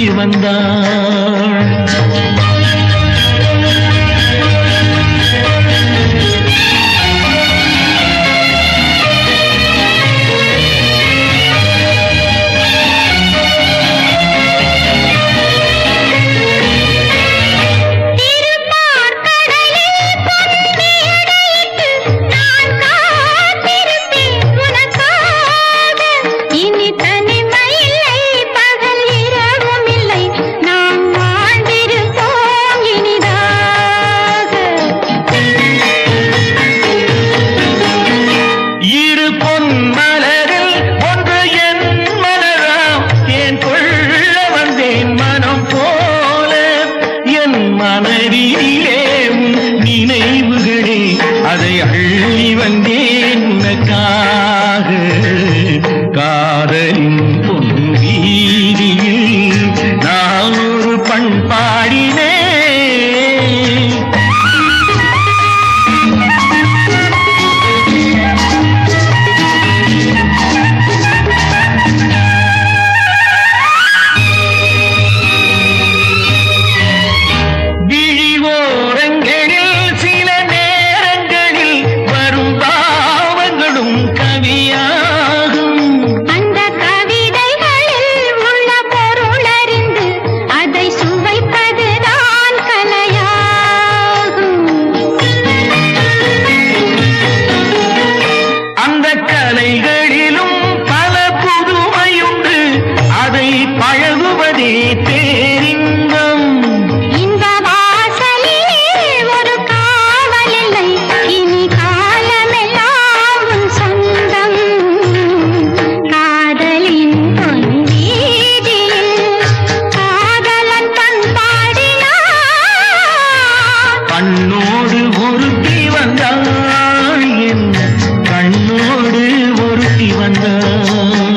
சுற்றி வந்தான் இரு பொன்மலரில் ஒன்று என் மலராம். தேன் கொள்ள வந்தேன் மனம் போல? என் மனதிலே நினைவுகளே அதை அள்ளி வந்தேன் உனக்காக. கா பழகுவதே பேரிங்கம். இந்த வாசலிலே ஒரு காவல் இல்லை. இனி காலமெல்லாம் உன் சொந்தம். காதலின் பொன்வீதியில் காதலன் பண் கண்ணோடு ஒருத்தி வந்தான் என்ன? கண்ணோடு ஒருத்தி வந்தான்